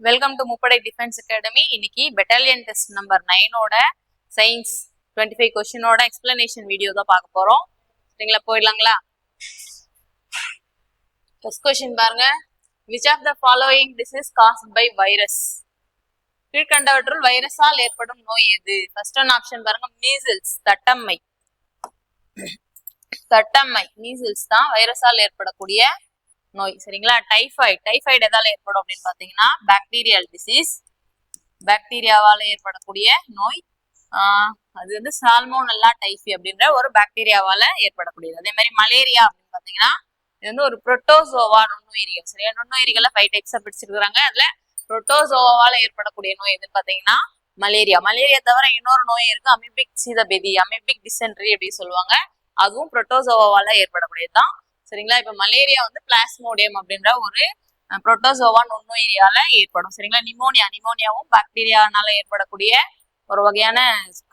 Welcome to முப்படை defence academy இன்னைக்கு battalion test number நைனோட சயின்ஸ் டுவெண்ட்டி ஃபைவ் கொஸ்டினோட எக்ஸ்பிளனேஷன் வீடியோ தான் பார்க்க போறோம் சரிங்களா போயிடலாங்களா ஃபர்ஸ்ட் கொஸ்டின் பாருங்க. Which of the following disease caused by virus கீழ்கண்டவற்றுள் வைரஸால் ஏற்படும் நோய் எது? ஃபர்ஸ்ட் ஒன் ஆப்ஷன் பாருங்க. மீசில்ஸ் தட்டம்மை. தட்டம்மை மீசில்ஸ் தான் வைரஸால் ஏற்படக்கூடிய நோய். சரிங்களா? டைஃபாய்டு டைஃபாய்டு எதால ஏற்படும் அப்படின்னு பாத்தீங்கன்னா பாக்டீரியல் டிசீஸ் பாக்டீரியாவால ஏற்படக்கூடிய நோய். அது வந்து சால்மோனல்லா டைஃபி அப்படின்ற ஒரு பாக்டீரியாவால ஏற்படக்கூடியது. அதே மாதிரி மலேரியா அப்படின்னு பாத்தீங்கன்னா இது வந்து ஒரு புரோட்டோசோவா நுண்ணுயிரிகள் சரியா? நுண்ணுயிரிகளை ஃபைவ் டைப்ஸா பிடிச்சிருக்கிறாங்க அதுல புரோட்டோசோவால ஏற்படக்கூடிய நோய் எதுன்னு பாத்தீங்கன்னா மலேரியா மலேரியா தவிர இன்னொரு நோய் இருக்கு அமிபிக் சீதபெதி அமிபிக் டிசென்ட்ரி அப்படின்னு சொல்லுவாங்க. அதுவும் புரோட்டோசோவால ஏற்படக்கூடியதுதான். சரிங்களா? இப்ப மலேரியா வந்து பிளாஸ்மோடியம் அப்படின்ற ஒரு புரோட்டோசோவா நுண்ணுயிரியால ஏற்படும். சரிங்களா? நிமோனியா நிமோனியாவும் பாக்டீரியானால ஏற்படக்கூடிய ஒரு வகையான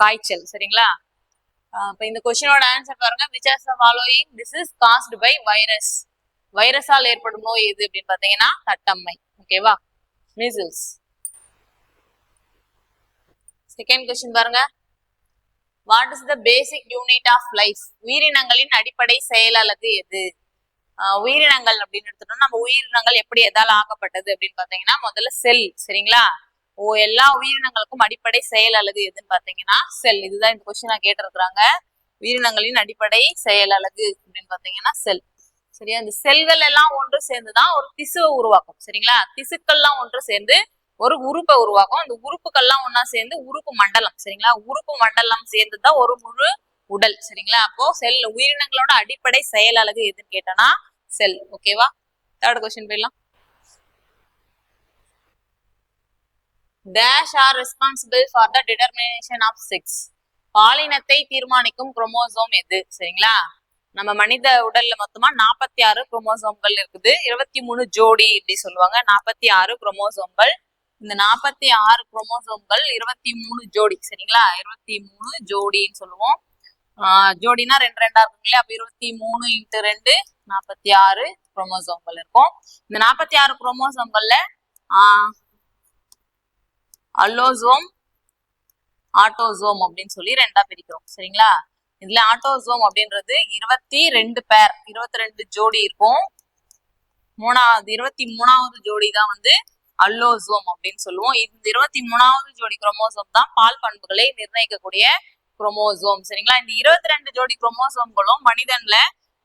காய்ச்சல். சரிங்களா? இப்ப இந்த கொஸ்டினோட ஆன்சர் பாருங்க. Which as following this is caused by virus வைரஸால் ஏற்படும் நோய் எது அப்படின்னு பாத்தீங்கன்னா தட்டம்மை. ஓகேவா மீசில்ஸ் செகண்ட் கொஸ்டின் பாருங்க. What is the basic unit of life உயிரினங்களின் அடிப்படை செயலாளது எது? உயிரினங்கள் அப்படின்னு எடுத்துட்டோம்னா நம்ம உயிரினங்கள் எப்படி எதால் ஆக்கப்பட்டது அப்படின்னு பாத்தீங்கன்னா முதல்ல செல் சரிங்களா? ஓ எல்லா உயிரினங்களுக்கும் அடிப்படை செயல் அழகு எதுன்னு பாத்தீங்கன்னா செல். இதுதான் இந்த கொஸ்டின் கேட்டிருக்கிறாங்க. உயிரினங்களின் அடிப்படை செயல் அழகு அப்படின்னு பாத்தீங்கன்னா செல். சரியா? இந்த செல்கள் எல்லாம் ஒன்று சேர்ந்துதான் ஒரு திசுவை உருவாக்கும். சரிங்களா? திசுக்கள்லாம் ஒன்று சேர்ந்து ஒரு உறுப்பை உருவாக்கும். அந்த உறுப்புகள்லாம் ஒன்னா சேர்ந்து உறுப்பு மண்டலம். சரிங்களா? உறுப்பு மண்டலம் சேர்ந்துதான் ஒரு முழு உடல். சரிங்களா? அப்போ செல் உயிரினங்களோட அடிப்படை செயல் அழகு எதுன்னு கேட்டோம்னா செல். ஓகேவா? தேர்ட் கொஸ்டின் போயிடலாம். Dash are responsible for the determination of sex பாலினத்தை தீர்மானிக்கும் குரோமோசோம் எது? சரிங்களா? நம்ம மனித உடல்ல மொத்தமா நாற்பத்தி ஆறு குரோமோசோம்கள் இருக்குது. இருபத்தி மூணு ஜோடி இப்படி சொல்லுவாங்க. நாற்பத்தி ஆறு குரோமோசோம்கள் இந்த நாற்பத்தி ஆறு குரோமோசோம்கள் இருபத்தி மூணு ஜோடி. சரிங்களா? இருபத்தி மூணு ஜோடின்னு சொல்லுவோம். ஜோடினா ரெண்டு ரெண்டா இருக்கும் இல்லையா? அப்ப இருபத்தி மூணு இன்ட்டு ரெண்டு நாற்பத்தி ஆறு குரோமோசோம்கள் இருக்கும். இந்த நாற்பத்தி ஆறு குரோமோசோம்கள்ல ஆஹ் அல்லோசோம் ஆட்டோசோம் அப்படின்னு சொல்லி ரெண்டா பிரிக்கிறோம். சரிங்களா? இதுல ஆட்டோசோம் அப்படின்றது இருபத்தி ரெண்டு பேர் இருபத்தி ரெண்டு ஜோடி இருக்கும். மூணாவது இருபத்தி மூணாவது ஜோடி தான் வந்து அல்லோசோம் அப்படின்னு சொல்லுவோம். இந்த இருபத்தி மூணாவது ஜோடி குரோமோசோம் தான் பால் பண்புகளை நிர்ணயிக்கக்கூடிய குரோமோசோம் சரிங்களா? இந்த இருபத்தி ரெண்டு ஜோடி குரோமோசோம்களும் மனிதன்ல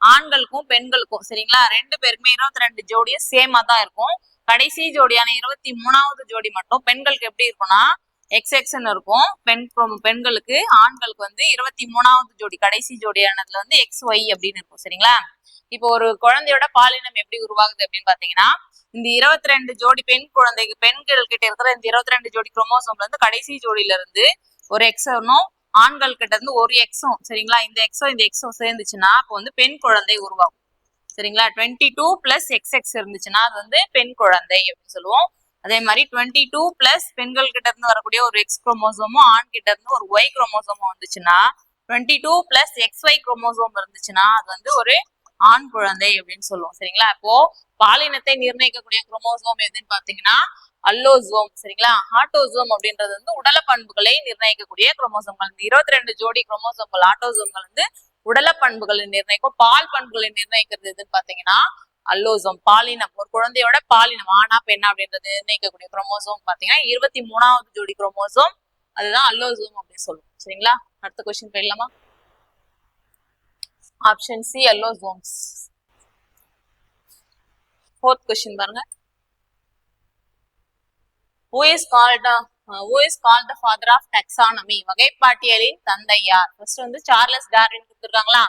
ஆண்களுக்கும் பெண்களுக்கும் சரிங்களா? ரெண்டு பேருக்குமே இருபத்தி ரெண்டு ஜோடியும் சேமா தான் இருக்கும். கடைசி ஜோடியான இருபத்தி மூணாவது ஜோடி மட்டும் பெண்களுக்கு எப்படி இருக்கும்னா எக்ஸ் எக்ஸ்ன்னு இருக்கும். பெண் பெண்களுக்கு ஆண்களுக்கு வந்து இருபத்தி மூணாவது ஜோடி கடைசி ஜோடியானதுல வந்து எக்ஸ் ஒய் அப்படின்னு இருக்கும். சரிங்களா? இப்போ ஒரு குழந்தையோட பாலினம் எப்படி உருவாகுது அப்படின்னு பாத்தீங்கன்னா இந்த இருபத்தி ரெண்டு ஜோடி பெண் குழந்தைக்கு பெண்கள் கிட்ட இருக்கிற இந்த இருபத்தி ரெண்டு ஜோடி குரோமோசோம்ல இருந்து கடைசி ஜோடியில இருந்து ஒரு எக்ஸனும் ஆண்கள் கிட்ட இருந்து ஒரு எக்ஸும் சரிங்களா? இந்த எக்ஸோ இந்த எக்ஸோ சேர்ந்துச்சுன்னா இப்போ வந்து பெண் குழந்தை உருவாகும். சரிங்களா? Twenty two plus X X இருந்துச்சுன்னா அது வந்து பெண் குழந்தை அப்படின்னு சொல்லுவோம். அதே மாதிரி டுவெண்ட்டி டூ பிளஸ் பெண்கள் கிட்ட இருந்து வரக்கூடிய ஒரு எக்ஸ் குரோமோசோமும் ஆண் கிட்ட இருந்து ஒரு ஒய் குரோமோசோமும் வந்துச்சுன்னா twenty two plus X Y chromosome இருந்துச்சுன்னா அது வந்து ஒரு ஆண் குழந்தை அப்படின்னு சொல்லுவோம். சரிங்களா? அப்போ பாலினத்தை நிர்ணயிக்கக்கூடிய குரோமோசோம் எதுன்னு பாத்தீங்கன்னா அல்லோசோம் சரிங்களா? ஆட்டோசோம் அப்படின்றது வந்து உடல பண்புகளை நிர்ணயிக்கக்கூடிய குரோமோசோம்கள் இந்த இருபத்தி ரெண்டு ஜோடி குரோமோசோம்கள் ஆட்டோசோம்கள் வந்து உடல பண்புகளை நிர்ணயிக்கும் பால் பண்புகளை நிர்ணயிக்கிறது எதுன்னு பாத்தீங்கன்னா அல்லோசோம் பாலினம். ஒரு குழந்தையோட பாலினம் ஆனா பெண்ணா அப்படின்றது நிர்ணயிக்கக்கூடிய குரோமோசோம் பாத்தீங்கன்னா இருபத்தி மூணாவது ஜோடி குரோமோசோம் அதுதான் அல்லோசோம் அப்படின்னு சொல்லுவோம். சரிங்களா? அடுத்த கொஸ்டின் போயிடலாமா? Option C allosomes fourth question பாருங்க. Who is called uh, uh, is call the father of taxonomy வகைப்பாட்டியலின் தந்தை யார் ஃபர்ஸ்ட் வந்து சார்லஸ் டார்வின் கொடுத்துருக்காங்களா?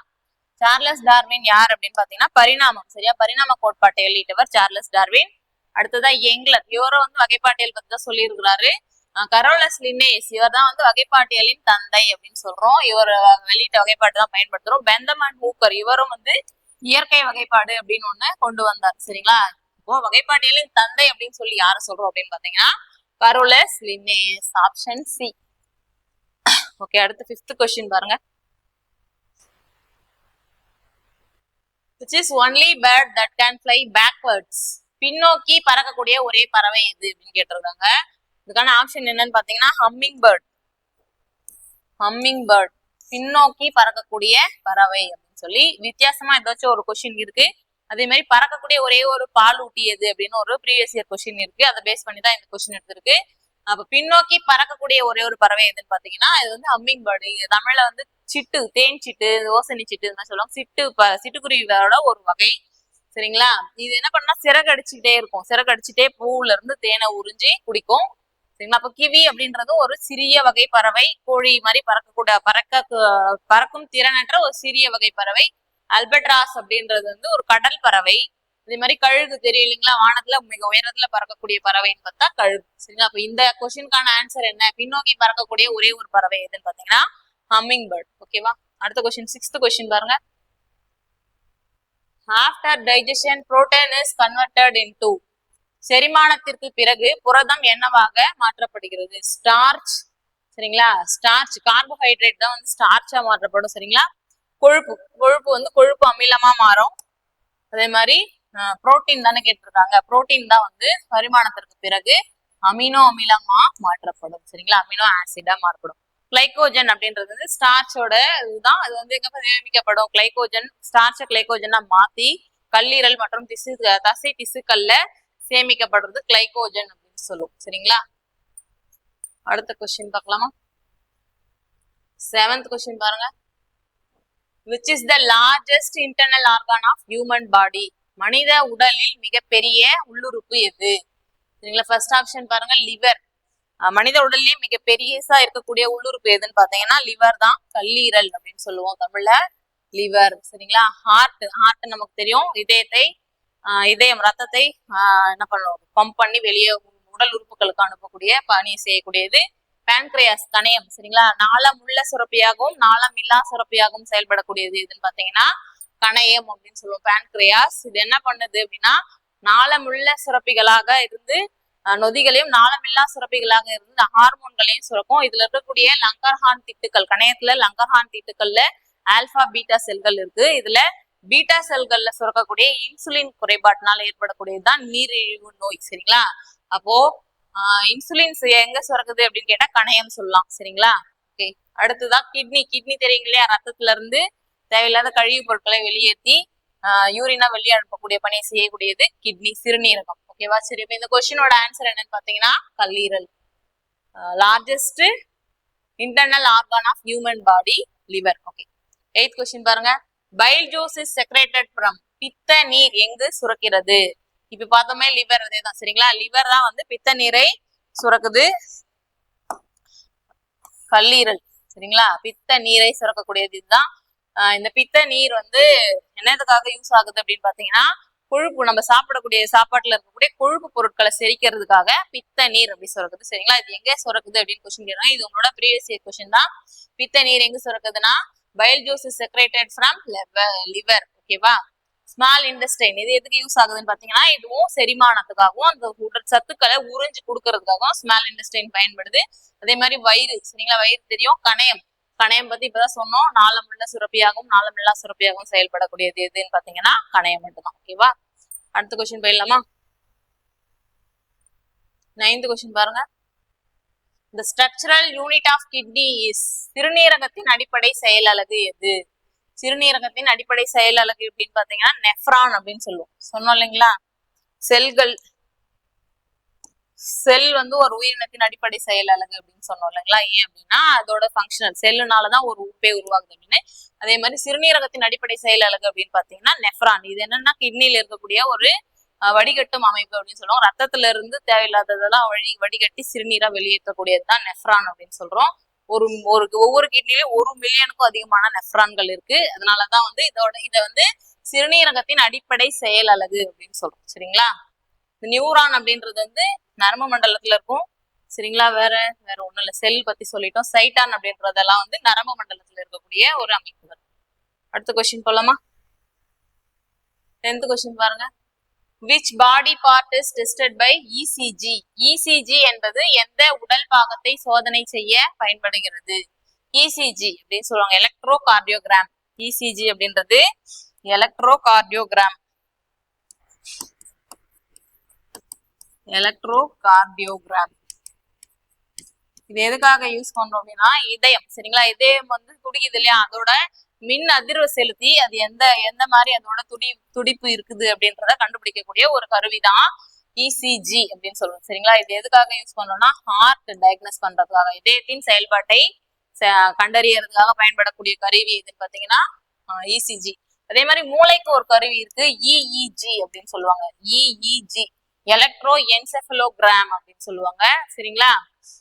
சார்லஸ் டார்வின் யார் அப்படின்னு பாத்தீங்கன்னா பரிணாமம். சரியா? பரிணாம கோட்பாட்டை வெளியிட்டவர் சார்லஸ் டார்வின். அடுத்ததா எங்லர். இவரும் வந்து வகைப்பாட்டியல் பத்தி தான் சொல்லியிருக்கிறாரு. Uh, Carolus Linnaeus. இவர் தான் வந்து வகைப்பாட்டியலின் தந்தை அப்படின்னு சொல்றோம். இவர் uh, வெளியிட்ட வகைப்பாடு தான் பயன்படுத்துறோம். பெந்தமன் மூக்கர் இவரும் வந்து இயற்கை வகைப்பாடு அப்படின்னு ஒண்ணு கொண்டு வந்தார். சரிங்களா? இப்போ வகைப்பாட்டியலின் தந்தை அப்படின்னு சொல்லி யார சொல்றோம் அப்படின்னு பாத்தீங்கன்னா Carolus Linnaeus option C okay அடுத்து ஃபிஃப்த் கொஸ்டின் பாருங்க. Which is only bird that can fly backwards பின்னோக்கி பறக்கக்கூடிய ஒரே பறவை எது அப்படின்னு கேட்டிருக்காங்க. இதுக்கான ஆப்ஷன் என்னன்னு பாத்தீங்கன்னா ஹம்மிங் பேர்ட் ஹம்மிங் பேர்ட் பின்னோக்கி பறக்கக்கூடிய பறவை அப்படின்னு சொல்லி வித்தியாசமா ஏதாச்சும் ஒரு கொஸ்டின் இருக்கு. அதே மாதிரி பறக்கக்கூடிய ஒரே ஒரு பால் ஊட்டியது அப்படின்னு ஒரு ப்ரீவியஸ் இயர் கொஸ்டின் இருக்கு. அதை பேஸ் பண்ணி தான் இந்த கொஸ்டின் எடுத்திருக்கு. அப்ப பின்னோக்கி பறக்கக்கூடிய ஒரே ஒரு பறவை எதுன்னு பாத்தீங்கன்னா இது வந்து ஹம்மிங் பேர்டு தமிழ்ல வந்து சிட்டு தேன் சிட்டு ஓசனி சிட்டு சொல்லுவாங்க. சிட்டு ப- சிட்டுக்குருவியோட ஒரு வகை. சரிங்களா? இது என்ன பண்ணா சிறகு அடிச்சுக்கிட்டே இருக்கும். சிறகு அடிச்சுட்டே பூவுல இருந்து தேனை உறிஞ்சி குடிக்கும். சரிங்களா? அப்ப கிவி அப்படின்றது ஒரு சிறிய வகை பறவை. கோழி மாதிரி பறக்கக்கூட பறக்க பறக்கும் திறனற்ற ஒரு சிறிய வகை பறவை. அல்பட்ராஸ் அப்படின்றது வந்து ஒரு கடல் பறவை. இதே மாதிரி கழுகு தெரியும் இல்லைங்களா வானத்துல மிக உயரத்துல பறக்கக்கூடிய பறவைன்னு பார்த்தா கழுகு. சரிங்களா? அப்ப இந்த கொஸ்டினுக்கான ஆன்சர் என்ன? பின்னோக்கி பறக்கக்கூடிய ஒரே ஒரு பறவை எதுன்னு பாத்தீங்கன்னா ஹம்மிங் பேர்ட் ஓகேவா அடுத்த கொஸ்டின் சிக்ஸ்த் கொஸ்டின் பாருங்க. After digestion protein is converted into செரிமானத்திற்கு பிறகு புரதம் என்னவாக மாற்றப்படுகிறது? ஸ்டார்ச் சரிங்களா? ஸ்டார்ச் கார்போஹைட்ரேட் தான் வந்து ஸ்டார்ச்சா மாற்றப்படும். சரிங்களா? கொழுப்பு கொழுப்பு வந்து கொழுப்பு அமிலமா மாறும். அதே மாதிரி புரோட்டீன் தானே கேட்டிருக்காங்க. புரோட்டீன் தான் வந்து பரிமாணத்திற்கு பிறகு அமினோ அமிலமா மாற்றப்படும். சரிங்களா? அமினோ ஆசிடா மாற்றப்படும் கிளைகோஜன் அப்படின்றது வந்து ஸ்டார்ச்சோட இதுதான். அது வந்து எங்க சேமிக்கப்படும் கிளைகோஜன் ஸ்டார்ச்சை கிளைகோஜனா மாத்தி கல்லீரல் மற்றும் திசு தசை திசுக்கள்ல சேமிக்கப்படுறது கிளைகோஜன் அப்படின்னு சொல்லுவோம் சரிங்களா? அடுத்த கொஸ்டின் பார்க்கலாமா? செவன்த் கொஸ்டின் பாருங்க. Which is the largest internal organ of human body மனித உடலில் மிகப்பெரிய உள்ளுறுப்பு எது? சரிங்களா? ஃபர்ஸ்ட் ஆப்ஷன் பாருங்க லிவர் மனித உடல்லையும் மிக பெரியசா இருக்கக்கூடிய உள்ளுறுப்பு எதுன்னு பாத்தீங்கன்னா லிவர் தான் கல்லீரல் அப்படின்னு சொல்லுவோம் தமிழ்ல. லிவர் சரிங்களா? ஹார்ட் ஹார்ட் நமக்கு தெரியும். இதயத்தை இதயம் ரத்தத்தை என்ன பண்ணுவோம் பம்ப் பண்ணி வெளியே உடல் உறுப்புகளுக்கு அனுப்பக்கூடிய பணியை செய்யக்கூடியது பேன்கிரியாஸ் கணையம் சரிங்களா? நாளம் உள்ள சுரப்பியாகவும் நாளம் இல்லா சுரப்பியாகவும் செயல்படக்கூடியது எதுன்னு பாத்தீங்கன்னா கணையம் அப்படின்னு சொல்லுவோம் பேன்கிரியாஸ் இது என்ன பண்ணுது அப்படின்னா நாளமுள்ள சுரப்பிகளாக இருந்து நொதிகளையும் நாளமில்லா சுரப்பிகளாக இருந்து ஹார்மோன்களையும் சுரக்கும். இதுல இருக்கக்கூடிய லங்கர்ஹான் திட்டுக்கள் கணையத்துல லங்கர்ஹான் திட்டுக்கள்ல ஆல்பா பீட்டா செல்கள் இருக்கு. இதுல பீட்டா செல்கள்ல சுரக்கக்கூடிய இன்சுலின் குறைபாட்டினால ஏற்படக்கூடியதுதான் நீரிழிவு நோய் சரிங்களா? அப்போ இன்சுலின் எங்க சுரக்குது அப்படின்னு கேட்டா கணையம் சொல்லலாம் சரிங்களா? ஓகே அடுத்துதான் கிட்னி கிட்னி தெரியுங்க இல்லையா ரத்தத்துல இருந்து தேவையில்லாத கழிவுப் பொருட்களை வெளியேற்றி யூரினா வெளியே அனுப்பக்கூடிய பணியை செய்யக்கூடியது கிட்னி சிறுநீரகம். ஓகேவா சரி இப்ப இந்த கொஸ்டினோட ஆன்சர் என்னன்னு பாத்தீங்கன்னா கல்லீரல். Largest internal organ of human body liver okay eighth question பாருங்க. Bile juice is secreted from பித்த நீர் எங்கு சுரக்கிறது? இப்ப பார்த்தோமே லிவர் அதேதான். சரிங்களா? லிவர் தான் வந்து பித்த நீரை சுரக்குது. கல்லீரல். சரிங்களா? பித்த நீரை சுரக்கக்கூடியது இதுதான். இந்த பித்த நீர் வந்து என்னதுக்காக யூஸ் ஆகுது அப்படின்னு பாத்தீங்கன்னா கொழுப்பு நம்ம சாப்பிடக்கூடிய சாப்பாட்டுல இருக்கக்கூடிய கொழுப்பு பொருட்களை செரிக்கிறதுக்காக பித்த நீர் அப்படி சுரக்குது. சரிங்களா? இது எங்க சுரக்குது அப்படின்னு கொஸ்டின் கேட்கறாங்க இது உங்களோட ப்ரீவியஸ் இயர் கொஸ்டின் தான். பித்த நீர் எங்க சுரக்குதுன்னா bile juice is secreted from liver ஓகேவா ஸ்மால் இண்டஸ்டைன் இது எதுக்கு யூஸ் ஆகுதுன்னு பாத்தீங்கன்னா இதுவும் செரிமானத்துக்காகவும் அந்த உடல் சத்துக்களை உறிஞ்சு கொடுக்கறதுக்காகவும் ஸ்மால் இண்டஸ்டைன் பயன்படுது. அதே மாதிரி வயிறு சரிங்களா? வயிறு தெரியும். கணையம். கணையம் பத்தி இப்பதான் சொன்னோம். நாளமுள்ள சுரப்பியாகவும் நாளமில்லா சுரப்பியாகவும் செயல்படக்கூடியது எதுன்னு பாத்தீங்கன்னா கணையம் மட்டும்தான். ஓகேவா அடுத்த கொஸ்டின் போயிடலாமா? நைன்த் கொஸ்டின் பாருங்க. The structural unit of kidney is சிறுநீரகத்தின் அடிப்படை செயல் அலகு எது? சிறுநீரகத்தின் அடிப்படை செயல் அழகு அப்படின்னு பாத்தீங்கன்னா நெஃப்ரான் அப்படின்னு சொல்லுவோம். சொன்னோம் இல்லைங்களா? செல்கள் செல் வந்து ஒரு உயிரினத்தின் அடிப்படை செயல் அழகு அப்படின்னு சொன்னோம் இல்லைங்களா? ஏன் அப்படின்னா அதோட ஃபங்க்ஷனல் செல்லுனாலதான் ஒரு உப்பே உருவாகுது அப்படின்னு. அதே மாதிரி சிறுநீரகத்தின் அடிப்படை செயல் அழகு அப்படின்னு பாத்தீங்கன்னா நெஃப்ரான் இது என்னன்னா கிட்னில இருக்கக்கூடிய ஒரு வடிகட்டும் அமைப்பு அப்படின்னு சொல்லுவோம். ரத்தத்துல இருந்து தேவையில்லாததெல்லாம் வழி வடிகட்டி சிறுநீரா வெளியேற்றக்கூடியது தான் நெஃப்ரான் அப்படின்னு சொல்றோம். ஒரு ஒரு ஒவ்வொரு கிட்னிலயும் ஒரு மில்லியனுக்கும் அதிகமான நெஃப்ரான்கள் இருக்கு. அதனாலதான் வந்து இதோட இதை வந்து சிறுநீரகத்தின் அடிப்படை செயல் அழகு அப்படின்னு சொல்றோம். சரிங்களா? நியூரான் அப்படின்றது வந்து நரம்பு மண்டலத்துல இருக்கும். சரிங்களா? வேற வேற ஒண்ணும் இல்ல. செல் பத்தி சொல்லிட்டோம். சைட்டான் அப்படின்றதெல்லாம் வந்து நரம்பு மண்டலத்துல இருக்கக்கூடிய ஒரு அமைப்புகள். அடுத்த கொஸ்டின் போலாமா? டென்த் கொஸ்டின் பாருங்க. Which body part is tested by ECG ECG என்பது எந்த உடல் பாகத்தை சோதனை செய்ய பயன்படுகிறது? இசிஜி அப்படின்னு சொல்லுவாங்க. எலக்ட்ரோ கார்டியோகிராம் இசிஜி அப்படின்றது எலக்ட்ரோ கார்டியோகிராம் எலக்ட்ரோ கார்டியோகிராம் இது எதுக்காக யூஸ் பண்றோம் அப்படின்னா இதயம். சரிங்களா? இதயம் வந்து துடிக்குது இல்லையா? அதோட மின் அதிர்வு செலுத்தி அது எந்த எந்த மாதிரி அதோட துடி துடிப்பு இருக்குது அப்படின்றத கண்டுபிடிக்கக்கூடிய ஒரு கருவி தான் இசிஜி அப்படின்னு சொல்லுவோம் சரிங்களா? இது எதுக்காக யூஸ் பண்றோம்னா ஹார்ட் டயக்னோஸ் பண்றதுக்காக. இதயத்தின் செயல்பாட்டை ச- கண்டறியறதுக்காக பயன்படக்கூடிய கருவி இதுன்னு பாத்தீங்கன்னா இசிஜி அதே மாதிரி மூளைக்கு ஒரு கருவி இருக்கு இஇஜி அப்படின்னு சொல்லுவாங்க. இஇஜி எலக்ட்ரோ என்செஃபலோகிராம் அப்படின்னு சொல்லுவாங்க. சரிங்களா?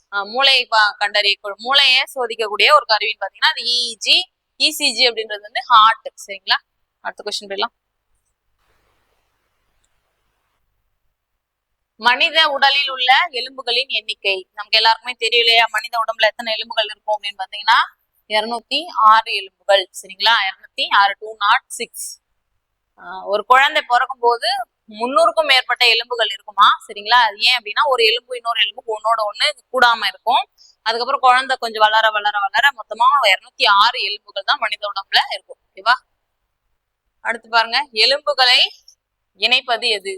மூளை மூளையை பா- கண்டறிய மூளையை சோதிக்கக்கூடிய ஒரு கருவின்னு பாத்தீங்கன்னா அது இஇஜி இசிஜி அப்படின்றது வந்து ஹார்ட் சரிங்களா? அடுத்த கொஸ்டின் போயிடலாம். மனித உடலில் உள்ள எலும்புகளின் எண்ணிக்கை. நமக்கு எல்லாருக்குமே தெரியும் இல்லையா? மனித உடம்புல எத்தனை எலும்புகள் இருக்கும் அப்படின்னு பாத்தீங்கன்னா இருநூத்தி ஆறு எலும்புகள் சரிங்களா? இருநூத்தி ஆறு டூ நாட் சிக்ஸ் ஒரு குழந்தை பிறக்கும் போது முன்னூறுக்கும் மேற்பட்ட எலும்புகள் இருக்குமா? சரிங்களா? அது ஏன் அப்படின்னா ஒரு எலும்பு இன்னொரு எலும்பு ஒன்னோட ஒண்ணு கூடாம இருக்கும். அதுக்கப்புறம் குழந்தை கொஞ்சம் வளர வளர வளர மொத்தமா இருநூத்தி ஆறு எலும்புகள் தான் மனித உடம்புல இருக்கும். ஓகேவா? அடுத்து பாருங்க. எலும்புகளை இணைப்பது எது?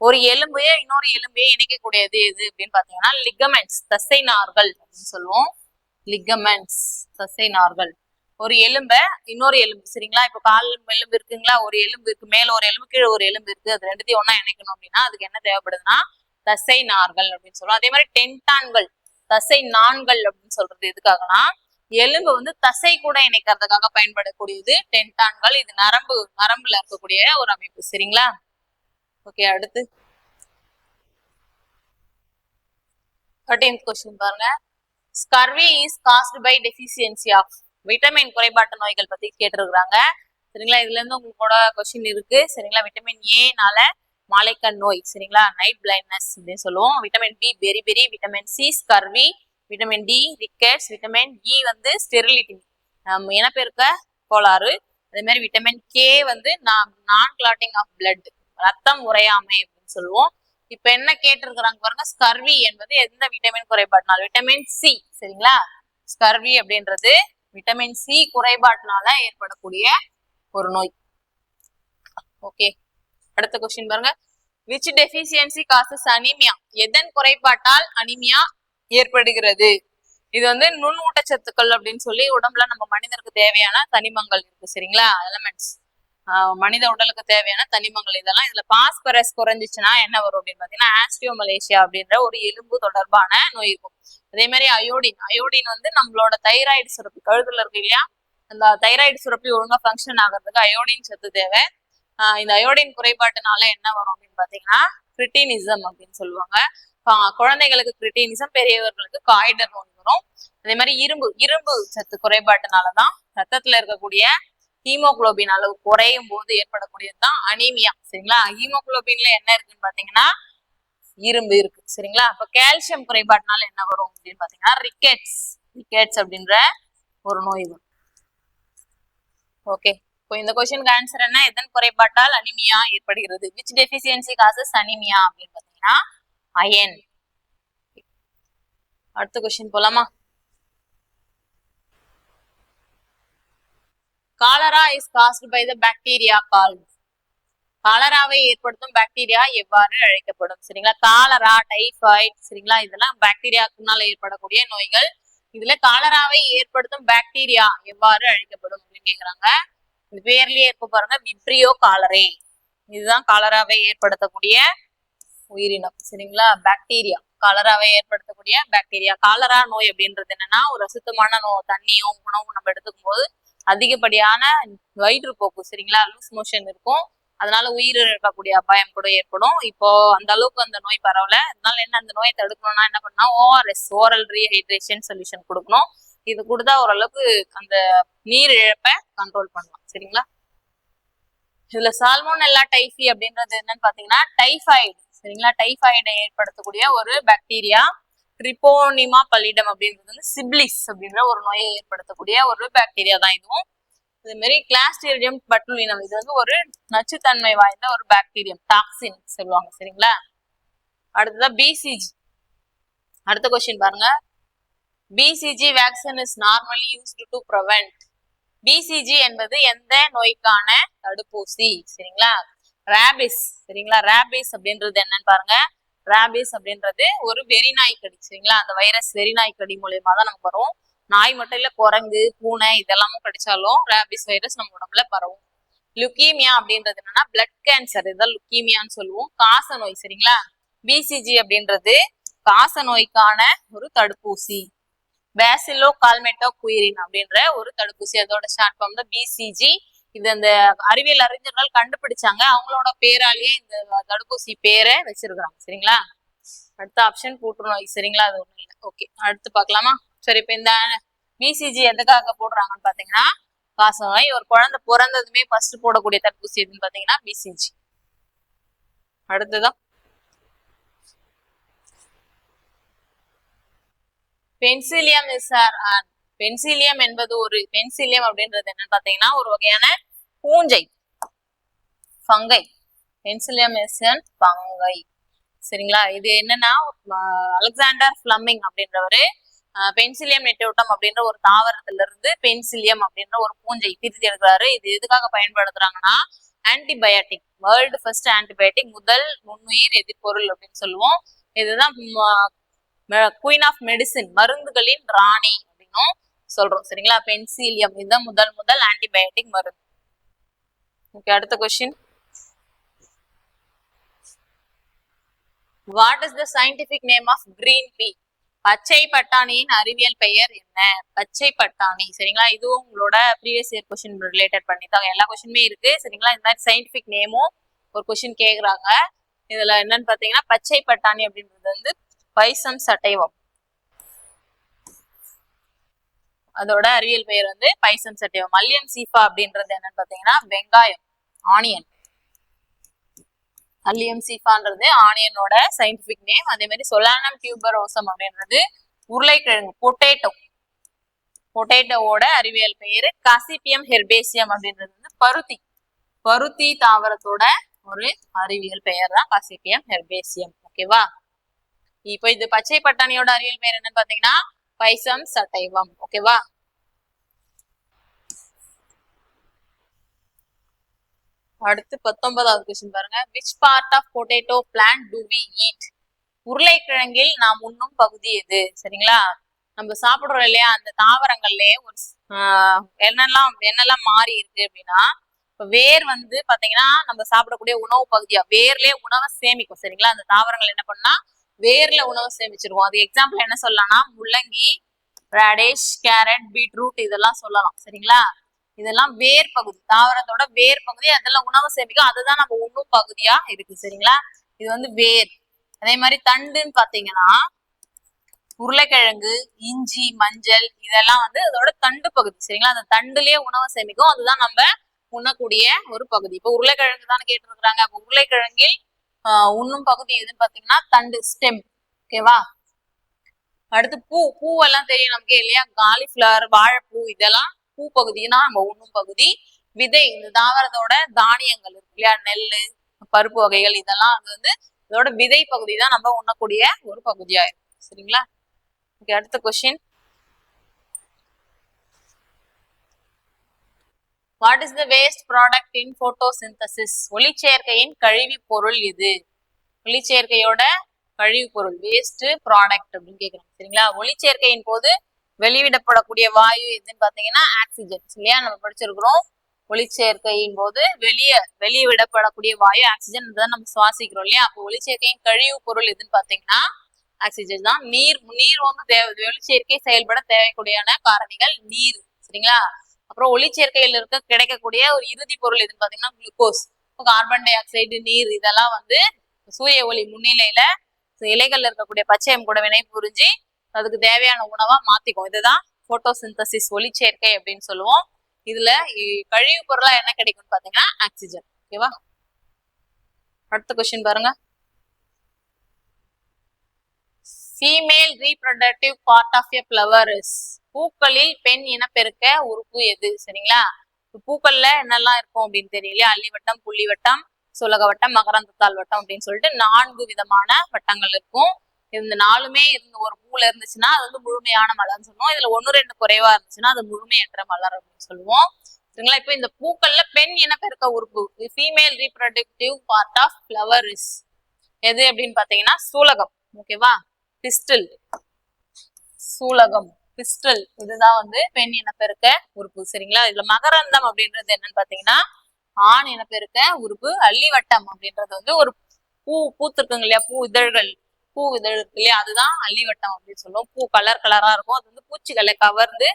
ஒரு எலும்பையே இன்னொரு எலும்பையே இணைக்கக்கூடியது எது அப்படின்னு பாத்தீங்கன்னா லிகமெண்ட்ஸ் தசை நார்கள் அப்படின்னு சொல்லுவோம். லிகமெண்ட்ஸ் தசை நார்கள் ஒரு எலும்ப இன்னொரு எலும்பு சரிங்களா? இப்ப கால் எலும்பு இருக்குங்களா? ஒரு எலும்பு இருக்கு. மேல ஒரு எலும்பு கீழே ஒரு எலும்பு இருக்கு. அது ரெண்டுத்தையும் ஒன்னா இணைக்கணும் அப்படின்னா அதுக்கு என்ன தேவைப்படுதுன்னா தசை நார்கள் அப்படின்னு சொல்லுவோம். அதே மாதிரி டென்டான்கள் தசை நான்கள் அப்படின்னு சொல்றது எதுக்காகனா எலும்பு வந்து தசை கூட இணைக்கிறதுக்காக பயன்படக்கூடியது டென்டான்கள். இது நரம்பு நரம்புல இருக்கக்கூடிய ஒரு அமைப்பு சரிங்களா? ஓகே அடுத்து. தேர்டீன்த் கொஸ்டின் பாருங்க. Scurvy is caused by deficiency of vitamin குறைபாட்டு நோய்கள் பத்தி கேட்டிருக்கிறாங்க. சரிங்களா? இதுல இருந்து உங்களோட கொஸ்டின் இருக்கு. சரிங்களா? விட்டமின் ஏனால மாலைக்கண் நோய் சரிங்களா? நைட் பிளைண்ட்னஸ் அப்படின்னு சொல்லுவோம். Vitamin B beriberi vitamin C scurvy vitamin D rickets vitamin E வந்து ஸ்டெரிலிட்டி இனப்பெருக்க கோளாறு. அதே மாதிரி விட்டமின் கே வந்து நான் கிளாட்டிங் ஆஃப் பிளட் ரத்தம் உறையாமை அப்படின்னு சொல்லுவோம். இப்ப என்ன கேட்டிருக்கிறாங்க பாருங்க? ஸ்கர்வி என்பது எந்த விட்டமின் குறைபாட்டினால் விட்டமின் சி சரிங்களா? ஸ்கர்வி அப்படின்றது விட்டமின் சி குறைபாட்டினால ஏற்படக்கூடிய ஒரு நோய். ஓகே அடுத்த கொஸ்டின் பாருங்க. விச் டெஃபிசியன்சி காசஸ் அனிமியா எதன் குறைபாட்டால் அனிமியா ஏற்படுகிறது? இது வந்து நுண் ஊட்டச்சத்துக்கள் அப்படின்னு சொல்லி உடம்புல நம்ம மனிதனுக்கு தேவையான தனிமங்கள் இருக்கு சரிங்களா? எலமெண்ட்ஸ் மனித உடலுக்கு தேவையான தனிமங்கள் இதெல்லாம். இதுல பாஸ்பரஸ் குறைஞ்சிச்சுன்னா என்ன வரும் அப்படின்னு பாத்தீங்கன்னா ஆஸ்டியோமலேசியா அப்படின்ற ஒரு எலும்பு தொடர்பான நோய் இருக்கும். அதே மாதிரி அயோடின். அயோடின் வந்து நம்மளோட தைராய்டு சுரப்பி கழுத்துல இருக்கு இல்லையா? அந்த தைராய்டு சுரப்பி ஒழுங்கா ஃபங்க்ஷன் ஆகிறதுக்கு அயோடின் சத்து தேவை. இந்த அயோடின் குறைபாட்டுனால என்ன வரும் அப்படின்னு பாத்தீங்கன்னா கிரிட்டினிசம் அப்படின்னு சொல்லுவாங்க. குழந்தைகளுக்கு கிரிட்டினிசம் பெரியவர்களுக்கு காய்டர் நோய் வரும். அதே மாதிரி இரும்பு இரும்பு சத்து குறைபாட்டுனாலதான் ரத்தத்துல இருக்கக்கூடிய ஹீமோகுளோபின் அளவு குறையும் போது ஏற்படக்கூடியது தான் அனீமியா. சரிங்களா? ஹீமோகுளோபின்ல என்ன இருக்குன்னு பாத்தீங்கன்னா இரும்பு இருக்கு. சரிங்களா? அப்ப கால்சியம் குறைபாட்டுனால என்ன வரும் அப்படின்னு பாத்தீங்கன்னா ரிக்கெட்ஸ் ரிக்கெட்ஸ் அப்படின்ற ஒரு நோய் வரும். ஓகே இப்போ இந்த கொஸ்டினுக்கு ஆன்சர் என்ன? எதன் குறைபாட்டால் அனிமியா ஏற்படுகிறது? விச் டெஃபிசியன்சி காசஸ் அனிமியா அப்படின்னு பாத்தீங்கன்னா அயன் அடுத்த கொஸ்டின் போலாமா? Cholera is caused by the bacteria call காலராவை ஏற்படுத்தும் பாக்டீரியா எவ்வாறு அழைக்கப்படும்? சரிங்களா? காலரா டைஃபாய்ட் சரிங்களா? இதெல்லாம் பாக்டீரியாக்குனால ஏற்படக்கூடிய நோய்கள். இதுல காலராவை ஏற்படுத்தும் பாக்டீரியா எவ்வாறு அழைக்கப்படும் அப்படின்னு கேக்குறாங்க. இந்த பேர்லயே இருக்க பாருங்க விப்ரியோ காலரே இதுதான் காலராவை ஏற்படுத்தக்கூடிய உயிரினம் சரிங்களா? பாக்டீரியா காலராவை ஏற்படுத்தக்கூடிய பாக்டீரியா காலரா நோய் அப்படின்றது என்னன்னா ஒரு அசுத்தமான நோ தண்ணியோ உணவும் நம்ம எடுத்துக்கும் போது அதிகப்படியான வயிற்றுப்போக்கு சரிங்களா? லூஸ் மோஷன் இருக்கும். அதனால உயிர் இழக்கக்கூடிய அபாயம் கூட ஏற்படும். இப்போ அந்த அளவுக்கு அந்த நோய் பரவல. அதனால என்ன அந்த நோயை தடுக்கணும்னா என்ன பண்ணா ஓஆர்எஸ் ஓரல் ரீஹைட்ரேஷன் சொல்யூஷன் கொடுக்கணும். இது கொடுத்தா ஓரளவுக்கு அந்த நீர் இழப்பை கண்ட்ரோல் பண்ணலாம். சரிங்களா? இதுல சால்மோனெல்லா டைஃபி அப்படின்றது என்னன்னு பாத்தீங்கன்னா டைஃபாய்டு சரிங்களா? டைஃபாய்டை ஏற்படுத்தக்கூடிய ஒரு பாக்டீரியா ட்ரிப்போனிமா பல்லிடம் அப்படின்றது வந்து சிப்லிஸ் அப்படின்ற ஒரு நோயை ஏற்படுத்தக்கூடிய ஒரு பாக்டீரியா தான் இதுவும். இது மாதிரி கிளாஸ்டீரியம் பட்டுலினம் இது வந்து ஒரு நச்சுத்தன்மை வாய்ந்த ஒரு பாக்டீரியம் டாக்ஸின் சொல்லுவாங்க சரிங்களா? அடுத்ததான் பிசிஜி அடுத்த கொஸ்டின் பாருங்க. BCG vaccine is normally used to prevent BCG என்பது எந்த நோய்க்கான தடுப்பூசி சரிங்களா? ரேபிஸ் சரிங்களா? ரேபிஸ் அப்படின்றது என்னன்னு பாருங்க. ரேபிஸ் அப்படின்றது ஒரு வெறிநாய் கடி சரிங்களா? அந்த வைரஸ் வெறிநாய் கடி மூலயமா தான் நமக்கு வரும். நாய் மட்டும் இல்ல குரங்கு பூனை இதெல்லாமும் கடிச்சாலும் ரேபிஸ் வைரஸ் நம்ம உடம்புல பரவும். லுக்கீமியா அப்படின்றது என்னன்னா பிளட் கேன்சர் இதுதான் லுக்கீமியான்னு சொல்லுவோம். காச நோய் சரிங்களா? பிசிஜி அப்படின்றது காச நோய்க்கான ஒரு தடுப்பூசி. பேசிலோ கால்மெட்டோ குயிரின் அப்படின்ற ஒரு தடுப்பூசி. அதோட ஷார்ட் ஃபார்ம் தான் பிசிஜி இது அந்த அறிவியல் அறிஞர்கள் கண்டுபிடிச்சாங்க. அவங்களோட பேராலேயே இந்த தடுப்பூசி பேரை வச்சிருக்கிறாங்க. சரிங்களா? அடுத்த ஆப்ஷன் புற்றுநோய். சரிங்களா? அது ஒண்ணும் இல்லை. ஓகே அடுத்து பார்க்கலாமா? சரி இப்ப இந்த பிசிஜி எதுக்காக போடுறாங்கன்னு பாத்தீங்கன்னா காசநோய் ஒரு குழந்தை பிறந்ததுமே ஃபர்ஸ்ட் போடக்கூடிய தடுப்பூசி எதுன்னு பாத்தீங்கன்னா பிசிஜி அடுத்ததான் பென்சிலியம் இஸ் ஆர் பென்சிலியம் என்பது ஒரு பென்சிலியம் அப்படின்றது என்னன்னு பாத்தீங்கன்னா ஒரு வகையான பூஞ்சை. ஃபங்கை பென்சிலியம் இஸ் ஃபங்கை சரிங்களா? இது என்னன்னா அலெக்சாண்டர் பிளம்மிங் அப்படின்றவரு பென்சிலியம் நெட்டோட்டம் அப்படின்ற ஒரு தாவரத்துல இருந்து பென்சிலியம் அப்படின்ற ஒரு பூஞ்சை பிரித்து எடுக்கிறாரு. இது எதுக்காக பயன்படுத்துறாங்கன்னா ஆன்டிபயோட்டிக் வேர்ல்டு ஃபர்ஸ்ட் ஆன்டிபயோட்டிக் முதல் நுண்ணுயிர் எதிர்ப்பொருள் அப்படின்னு சொல்லுவோம். இதுதான் குயின் ஆஃப் மெடிசின் மருந்துகளின் ராணி அப்படின்னும் சொல்றோம். சரிங்களா? பென்சிலியம் இதுதான் முதல் முதல் ஆன்டிபயோட்டிக் மருந்து. ஓகே அடுத்த question what is the scientific name of green pea பச்சை பட்டாணியின் அறிவியல் பெயர் என்ன? பச்சை பட்டாணி. சரிங்களா? இதுவும் உங்களோட ப்ரீவியஸ் இயர் கொஸ்டின் ரிலேட்டட் பண்ணி தான் எல்லா கொஸ்டினுமே இருக்கு. சரிங்களா? இந்த மாதிரி சயின்டிபிக் நேமும் ஒரு கொஸ்டின் கேக்குறாங்க. இதுல என்னன்னு பாத்தீங்கன்னா பச்சை பட்டாணி அப்படின்றது வந்து பைசம் சட்டைவம். அதோட அறிவியல் பெயர் வந்து பைசம் சட்டைவம். மல்லியம் சீஃபா அப்படின்றது என்னன்னு பாத்தீங்கன்னா வெங்காயம். ஆனியன். அல்லியம் சீஃபான்றது ஆனியனோட சயின்டிபிக் நேம் அதே மாதிரி சொலானம் டியூபரோசம் அப்படின்றது உருளைக்கிழங்கு பொட்டேட்டோ பொட்டேட்டோவோட அறிவியல் பெயர் கசிபியம் ஹெர்பேசியம் அப்படின்றது வந்து பருத்தி. பருத்தி தாவரத்தோட ஒரு அறிவியல் பெயர் தான் கசிபியம் ஹெர்பேசியம் ஓகேவா இப்போ இது பச்சை பட்டாணியோட அறிவியல் பெயர் என்னன்னு பாத்தீங்கன்னா பைசம் சட்டைவம். ஓகேவா அடுத்து பத்தொன்பதாவது கொஸ்டின் பாருங்க. Which part of potato plant do we eat உருளைக்கிழங்கில் நாம் உண்ணும் பகுதி எது? சரிங்களா? நம்ம சாப்பிடுறோம் இல்லையா? அந்த தாவரங்கள்லயே ஒரு என்னெல்லாம் என்னெல்லாம் மாறி இருக்கு அப்படின்னா இப்போ வேர் வந்து பாத்தீங்கன்னா நம்ம சாப்பிடக்கூடிய உணவு பகுதியா? வேர்லயே உணவை சேமிக்கும். சரிங்களா? அந்த தாவரங்கள் என்ன பண்ணா வேர்ல உணவை சேமிச்சிருக்கும் அது எக்ஸாம்பிள் என்ன சொல்லலாம்னா முள்ளங்கி ரேடிஷ் கேரட் பீட்ரூட் இதெல்லாம் சொல்லலாம். சரிங்களா? இதெல்லாம் வேர் பகுதி தாவரத்தோட வேர் பகுதி அதெல்லாம் உணவு சேமிக்கும். அதுதான் நம்ம உண்ணும் பகுதியா இருக்கு சரிங்களா? இது வந்து வேர். அதே மாதிரி தண்டுன்னு பாத்தீங்கன்னா உருளைக்கிழங்கு இஞ்சி மஞ்சள் இதெல்லாம் வந்து அதோட தண்டு பகுதி சரிங்களா? அந்த தண்டுலயே உணவை சேமிக்கும். அதுதான் நம்ம உண்ணக்கூடிய ஒரு பகுதி. இப்போ உருளைக்கிழங்கு தானே கேட்டிருக்கிறாங்க. அப்போ உருளைக்கிழங்கில் ஆஹ் உண்ணும் பகுதி எதுன்னு பாத்தீங்கன்னா தண்டு ஸ்டெம் ஓகேவா அடுத்து பூ பூவெல்லாம் தெரியும் நமக்கு இல்லையா? காலிஃபிளவர் வாழைப்பூ இதெல்லாம் பூ பகுதினா நம்ம உண்ணும் பகுதி விதை இந்த தாவரத்தோட தானியங்கள் இருக்கு இல்லையா? நெல் பருப்பு வகைகள் இதெல்லாம் அது வந்து இதோட விதை பகுதி தான் நம்ம உண்ணக்கூடிய ஒரு பகுதியா இருக்கு சரிங்களா? ஓகே அடுத்த question what is the waste product in photosynthesis ஒளிச்சேர்க்கையின் கழிவு பொருள் எது? ஒளிச்சேர்க்கையோட கழிவு பொருள் வேஸ்ட் ப்ராடக்ட் அப்படின்னு கேக்குறாங்க. சரிங்களா? ஒளிச்சேர்க்கையின் போது வெளிவிடப்படக்கூடிய வாயு எதுன்னு பாத்தீங்கன்னா ஆக்சிஜன். இல்லையா? நம்ம படிச்சிருக்கிறோம். ஒளிச்சேர்க்கையின் போது வெளியே வெளியே விடப்படக்கூடிய வாயு ஆக்சிஜன் தான் நம்ம சுவாசிக்கிறோம் இல்லையா? அப்போ ஒளிச்சேர்க்கையின் கழிவு பொருள் எதுன்னு பாத்தீங்கன்னா ஆக்சிஜன் தான். நீர் நீர் வந்து தேவை ஒளிச்சேர்க்கை செயல்பட தேவைக்கூடியான காரணிகள் நீர் சரிங்களா? அப்புறம் ஒளிச்சேர்க்கையில் இருக்க கிடைக்கக்கூடிய ஒரு இறுதி பொருள் எதுன்னு பாத்தீங்கன்னா குளுக்கோஸ். கார்பன் டை ஆக்சைடு நீர் இதெல்லாம் வந்து சூரிய ஒளி முன்னிலையில இலைகள்ல இருக்கக்கூடிய பச்சையம் கூட வினை புரிஞ்சு அதுக்கு தேவையான உணவா மாத்திக்கும் இதுதான் போட்டோசிந்தசிஸ் ஒளிச்சேர்க்கை அப்படின்னு சொல்லுவோம். இதுல கழிவு பொருளா என்ன கிடைக்கும்னு பாத்தீங்கன்னா ஆக்சிஜன் ஓகேவா அடுத்த கொஸ்டின் பாருங்க. Female reproductive part of a flower is பூக்களில் பெண் இனப்பெருக்க உறுப்பு எது? சரிங்களா? பூக்கள்ல என்னெல்லாம் இருக்கும் அப்படின்னு தெரியலையா? அள்ளி வட்டம் புள்ளி வட்டம் சுலக வட்டம் மகரந்தத்தாள் வட்டம் அப்படின்னு சொல்லிட்டு நான்கு விதமான வட்டங்கள் இருக்கும். இந்த நாலுமே இருந்த ஒரு பூல இருந்துச்சுன்னா அது வந்து முழுமையான மலர்னு சொல்லுவோம். இதுல ஒன்னு ரெண்டு குறைவா இருந்துச்சுன்னா அது முழுமையற்ற மலர் அப்படின்னு சொல்லுவோம். சரிங்களா? இப்போ இந்த பூக்கள்ல பெண் இனப்பெருக்க உறுப்பு female reproductive part of flower is எது அப்படின்னு பாத்தீங்கன்னா சூலகம். ஓகேவா பிஸ்டில் சூலகம். பிஸ்டல் இதுதான் வந்து பெண் இனப்பெருக்க உறுப்பு சரிங்களா? இதுல மகரந்தம் அப்படின்றது என்னன்னு பாத்தீங்கன்னா ஆண் இனப்பெருக்க உறுப்பு அள்ளிவட்டம் அப்படின்றது வந்து ஒரு பூ பூத்திருக்குங்க இல்லையா? பூ இதழ்கள். பூ இதழ் இருக்கு இல்லையா? அதுதான் அள்ளிவட்டம் அப்படின்னு சொல்லுவோம். பூ கலர் கலரா இருக்கும். அது வந்து பூச்சிகளை கவர்ந்து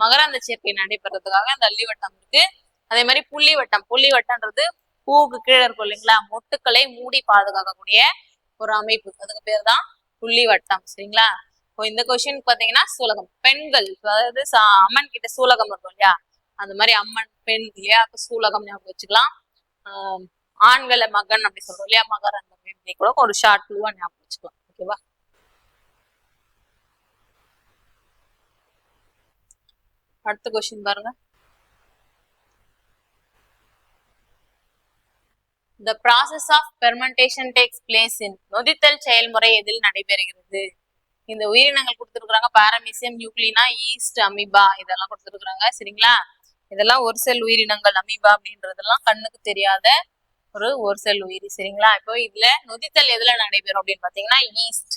மகரந்த சேர்க்கை நடைபெறதுக்காக அந்த அள்ளிவட்டம் இருக்கு. அதே மாதிரி புள்ளிவட்டம். புள்ளிவட்டம்ன்றது பூவுக்கு கீழே இருக்கும் இல்லைங்களா? மொட்டுக்களை மூடி பாதுகாக்கக்கூடிய ஒரு அமைப்பு. அதுக்கு பேர் தான் புள்ளிவட்டம். சரிங்களா? இப்போ இந்த கொஸ்டின் பாத்தீங்கன்னா சூலகம். பெண்கள் அதாவது அம்மன் கிட்ட சூலகம் இருக்கும் இல்லையா? அந்த மாதிரி அம்மன் பெண் இல்லையா? அப்ப சூலகம் ஞாபகம் வச்சுக்கலாம். ஆண்களை மகன் அப்படி சொல்றோம் இல்லையா? மகரந்தம் இப்படி கூட ஒரு ஷார்ட் க்ளூவா ஞாபகம் வச்சுக்கலாம். ஓகேவா? அடுத்த கொஸ்டின் பாருங்க. The process of fermentation takes place in நொதித்தல் செயல்முறை எதில் நடைபெறுகிறது? இந்த உயிரினங்கள் கொடுத்துருக்குறாங்க பாரமீசியம் நியூக்ளினா ஈஸ்ட் அமீபா இதெல்லாம் கொடுத்துருக்குறாங்க சரிங்களா? இதெல்லாம் ஒரு செல் உயிரினங்கள் அமீபா அப்படின்றதெல்லாம் கண்ணுக்கு தெரியாத ஒரு ஒரு செல் உயிரி சரிங்களா? இப்போ இதுல நொதித்தல் எதுல நடைபெறும் அப்படின்னு பாத்தீங்கன்னா ஈஸ்ட்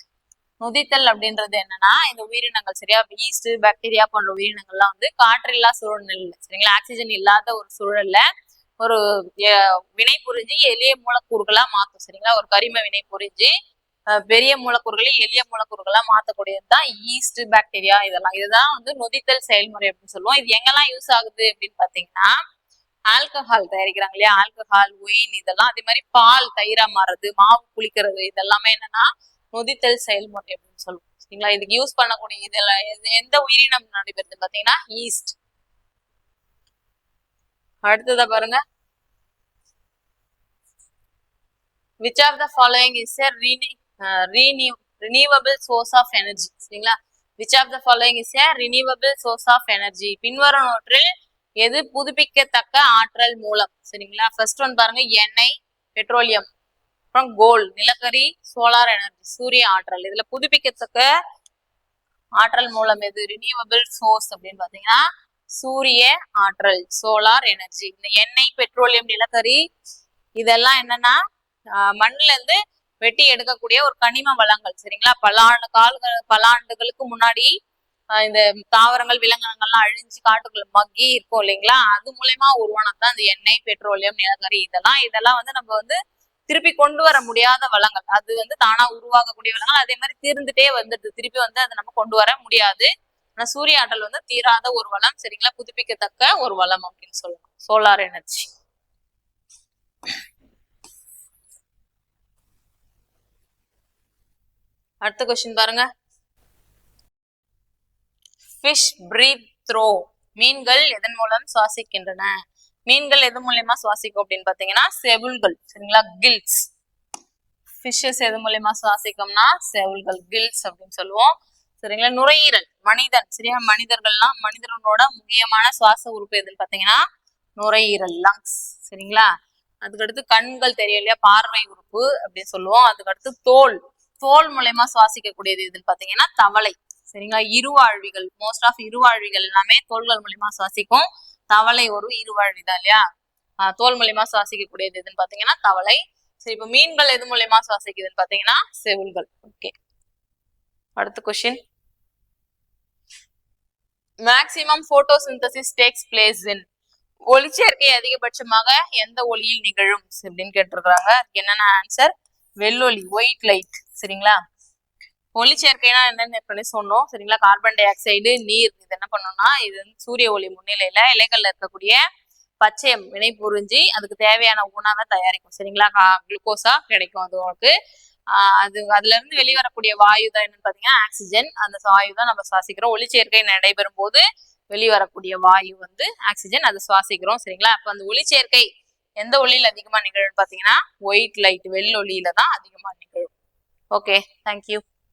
நொதித்தல் அப்படின்றது என்னன்னா இந்த உயிரினங்கள் சரியா ஈஸ்ட் பாக்டீரியா போன்ற உயிரினங்கள்லாம் வந்து காற்றில்லா சூழ்நிலை சரிங்களா? ஆக்சிஜன் இல்லாத ஒரு சூழல்ல ஒரு வினை புரிஞ்சு எளிய மூலக்கூறுகளா மாத்தும் சரிங்களா? ஒரு கரிம வினை புரிஞ்சு பெரிய மூலக்கூறுகளை எளிய மூலக்கூறுகளா மாத்தக்கூடியது தான் ஈஸ்ட் பாக்டீரியா இதெல்லாம். இதுதான் வந்து நொதித்தல் செயல்முறை அப்படின்னு சொல்லுவோம். இது எங்கெல்லாம் யூஸ் ஆகுது அப்படின்னு பாத்தீங்கன்னா ஆல்கஹால் தயாரிக்கிறாங்க இல்லையா? ஆல்கஹால் ஒயின் இதெல்லாம் அதே மாதிரி பால் தயிரா மாறுறது மாவு புளிக்கிறது இதெல்லாமே என்னன்னா நொதித்தல் செயல்முறை அப்படின்னு சொல்லுவோம். சரிங்களா? இதுக்கு யூஸ் பண்ணக்கூடிய இதுல எந்த உயிரினம் நடைபெறுது பாத்தீங்கன்னா ஈஸ்ட் அடுத்ததா பாருங்க. Which of the following is a renew renewable source of energy சரிங்களா? Which of the following is a renewable source of energy பின்வரும் நோற்றில் எது புதுப்பிக்கத்தக்க ஆற்றல் மூலம்? சரிங்களா? ஃபர்ஸ்ட் ஒன் பாருங்க எண்ணெய் பெட்ரோலியம் அப்புறம் கோல் நிலக்கரி சோலார் எனர்ஜி சூரிய ஆற்றல். இதுல புதுப்பிக்கத்தக்க ஆற்றல் மூலம் எது? ரினியூவபிள் சோர்ஸ் அப்படின்னு பாத்தீங்கன்னா சூரிய ஆற்றல் சோலார் எனர்ஜி இந்த எண்ணெய் பெட்ரோலியம் நிலக்கரி இதெல்லாம் என்னன்னா ஆஹ் மண்ணுல இருந்து வெட்டி எடுக்கக்கூடிய ஒரு கனிம வளங்கள். சரிங்களா? பல ஆண்டு கால்கள் பல ஆண்டுகளுக்கு முன்னாடி இந்த தாவரங்கள் விலங்கினங்கள்லாம் அழிஞ்சு காட்டுக்குள்ள மக்கி இருக்கும் இல்லைங்களா? அது மூலயமா உருவானதான் இந்த எண்ணெய் பெட்ரோலியம் நிலக்கரி இதெல்லாம். இதெல்லாம் வந்து நம்ம வந்து திருப்பி கொண்டு வர முடியாத வளங்கள். அது வந்து தானா உருவாகக்கூடிய வளங்கள். அதே மாதிரி தீர்ந்துட்டே வந்துடுது. திருப்பி வந்து அதை நம்ம கொண்டு வர முடியாது. ஆனா சூரிய ஆற்றல் வந்து தீராத ஒரு வளம் சரிங்களா? புதுப்பிக்கத்தக்க ஒரு வளம் அப்படின்னு சொல்லலாம். சோலார் எனர்ஜி அடுத்த கொஸ்டின் பாருங்க. ஃபிஷ் பிரீத் த்ரோ மீன்கள் எதன் மூலம் சுவாசிக்கின்றன? மீன்கள் எது மூலியமா சுவாசிக்கும் அப்படின்னு பாத்தீங்கன்னா செவுள்கள். சரிங்களா? கில்ஸ் ஃபிஷ்ஷஸ் எது மூலியமா சுவாசிக்கும்னா செவுள்கள் கில்ஸ் அப்படின்னு சொல்லுவோம். சரிங்களா? நுரையீரல். மனிதன். சரியா? மனிதர்கள்லாம் மனிதர்களோட முக்கியமான சுவாச உறுப்பு எதுன்னு பாத்தீங்கன்னா நுரையீரல் லங்ஸ் சரிங்களா? அதுக்கடுத்து கண்கள் தெரியும் இல்லையா? பார்வை உறுப்பு அப்படின்னு சொல்லுவோம். அதுக்கடுத்து தோல். தோல் மூலயமா சுவாசிக்கக்கூடியது எதுன்னு பாத்தீங்கன்னா தவளை. சரிங்களா? இருவாழ்விகள் மோஸ்ட் ஆஃப் இருவாழ்விகள் எல்லாமே தோள்கள் மூலியமா சுவாசிக்கும். தவளை ஒரு இருவாழ்வி தான் இல்லையா? தோல் மூலியமா சுவாசிக்கக்கூடியது எதுன்னு பாத்தீங்கன்னா தவளை. சரி இப்போ மீன்கள் எது மூலியமா சுவாசிக்குதுன்னு பாத்தீங்கன்னா செவுள்கள். ஓகே. அடுத்த question maximum photosynthesis takes place in ஒளிச்சேர்க்கை அதிகபட்சமாக எந்த ஒளியில் நிகழும்? அப்படின்னு கேட்டிருக்கிறாங்க. அதுக்கு என்னென்ன ஆன்சர் வெள்ளொலி ஒயிட் லைட் சரிங்களா? ஒளிச்சேர்க்கைனா என்னன்னு ஏற்கனவே சொன்னோம். சரிங்களா? கார்பன் டை ஆக்சைடு நீர் இது என்ன பண்ணோம்னா இது வந்து சூரிய ஒளி முன்னிலையில இலைகள்ல இருக்கக்கூடிய பச்சையம் வினை புரிஞ்சு அதுக்கு தேவையான உணவை தயாரிக்கும். சரிங்களா? குளுக்கோஸா கிடைக்கும் அது உங்களுக்கு. அது அதுல இருந்து வெளிவரக்கூடிய வாயு தான் என்னன்னு பாத்தீங்கன்னா ஆக்சிஜன். அந்த வாயு தான் நம்ம சுவாசிக்கிறோம். ஒளிச்சேர்க்கை நடைபெறும் போது வெளிவரக்கூடிய வாயு வந்து ஆக்சிஜன். அது சுவாசிக்கிறோம். சரிங்களா? அப்ப அந்த ஒளிச்சேர்க்கை எந்த ஒளியில அதிகமா நிகழும்னு பாத்தீங்கன்னா ஒயிட் லைட் வெள்ளொலியில தான் அதிகமா நிகழும். Okay thank you